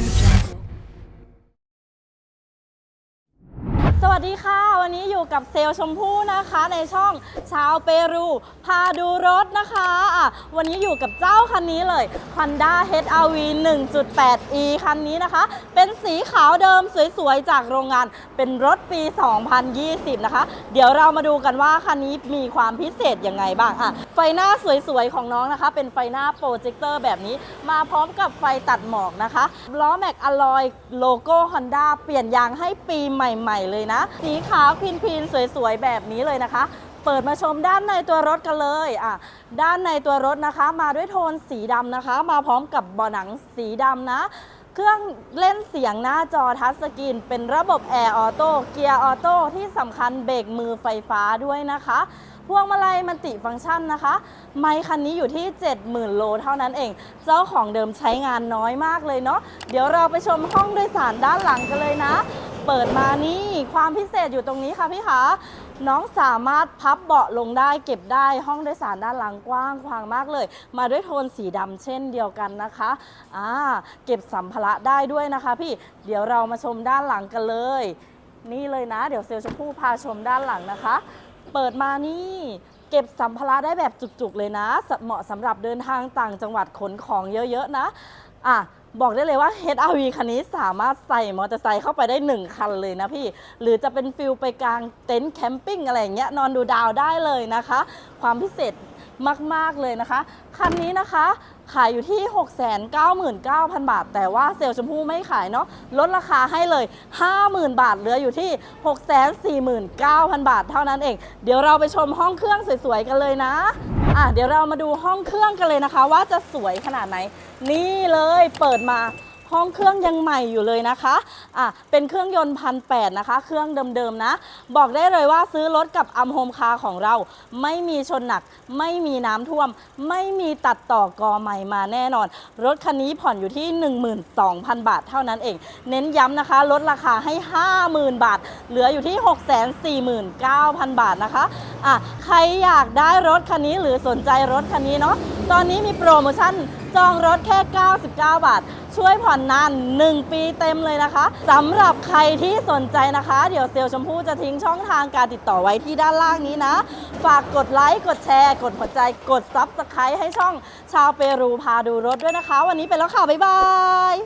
Blue team วัสดีค่ะ วันนี้อยู่กับเซลชมพู่นะคะในช่องชาวเปรูพาดูรถนะคะอะวันนี้อยู่กับเจ้าคันนี้เลย Honda HR-V 1.8e คันนี้นะคะ เป็นสีขาวเดิมสวยๆ จากโรงงานเป็นรถปี 2020 นะคะ เดี๋ยวเรามาดูกันว่าคันนี้มีความพิเศษยังไงบ้างอะไฟหน้าสวยๆ ของน้องนะคะ เป็นไฟหน้าโปรเจคเตอร์แบบนี้ มาพร้อมกับไฟตัดหมอกนะคะล้อแม็กอะลอยโลโก้ Honda เปลี่ยนยางให้ปีใหม่ ๆ เลยนะสีขาวคลีนคลีนสวยๆ แบบนี้เลยนะคะ เปิดมาชมด้านในตัวรถกันเลยอะด้านในตัวรถนะคะ มาด้วยโทนสีดำนะคะ มาพร้อมกับเบาะหนังสีดำนะเครื่องเล่นเสียงหน้าจอทัชสกรีนเป็นระบบแอร์ออโต้เกียร์ออโต้ที่สำคัญเบรกมือไฟฟ้าด้วยนะคะ พวงมาลัยมันติฟังก์ชันนะคะ ไมค์คันนี้อยู่ที่ 70,000 โลเท่านั้นเอง เจ้าของเดิมใช้งานน้อยมากเลยเนาะเดี๋ยวเราไปชมห้องโดยสารด้านหลังกันเลยนะ เปิดมานี่ความพิเศษอยู่ตรงนี้ค่ะพี่คะน้องสามารถพับเบาะลงได้เก็บได้ห้องโดยสารด้านหลังกว้างขวางมากเลย มาด้วยโทนสีดำเช่นเดียวกันนะคะอ่าเก็บสัมภาระได้ด้วยนะคะพี่เดี๋ยวเรามาชมด้านหลังกันเลย นี่เลยนะ เดี๋ยวเซลล์ชมพู่พาชมด้านหลังนะคะ เปิดมานี่เก็บสัมภาระได้แบบจุกๆเลยนะ เหมาะสำหรับเดินทางต่างจังหวัดขนของเยอะๆนะอะ บอกได้เลยว่า HRV คันนี้สามารถใส่มอเตอร์ไซค์เข้าไปได้ 1 คันเลยนะพี่ หรือจะเป็นฟิลไปกลางเต็นท์แคมปิ้งอะไรอย่างเงี้ยนอนดูดาวได้เลยนะคะ ความพิเศษมาก ๆ เลยนะคะ คันนี้นะคะ ขายอยู่ที่ 699,000 บาท แต่ว่าเซลล์ชมพู่ไม่ขายเนาะลดราคาให้เลย 50,000 บาท เหลืออยู่ที่ 649,000 บาท เท่านั้นเอง เดี๋ยวเราไปชมห้องเครื่องสวย ๆ กันเลยนะ อะเดี๋ยวเรามาดูห้องเครื่องกันเลยนะคะ ว่าจะสวยขนาดไหน นี่เลยเปิดมา ห้องเครื่องยังใหม่อยู่เลยนะคะอะเป็นเครื่องยนต์พันแนะคะ เครื่องเดิมๆนะ บอกได้เลยว่าซื้อรถกับอัมโฮมคาของเรา ไม่มีชนหนัก ไม่มีน้ำท่วม ไม่มีตัดต่อกอใหม่มาแน่นอน รถคันนี้ผ่อนอยู่ที่ 12,000 บาทเท่านั้นเอง เน้นย้ำนะคะ ลดราคาให้ 50,000 บาท เหลืออยู่ที่ 649,000 บาทนะคะอะใครอยากได้รถคันนี้หรือสนใจรถคันนี้เนาะ ตอนนี้มีโปรโมชั่นจองรถแค่ 99 บาท ช่วยผ่อนนาน 1 ปีเต็มเลยนะคะสำหรับใครที่สนใจนะคะ เดี๋ยวเซลล์ชมพู่จะทิ้งช่องทางการติดต่อไว้ที่ด้านล่างนี้นะ ฝากกดไลค์ กดแชร์ กดหัวใจ กดซับสไครต์ให้ช่องชาวเปรูพาดูรถด้วยนะคะ วันนี้ไปแล้วค่ะ บ๊ายบาย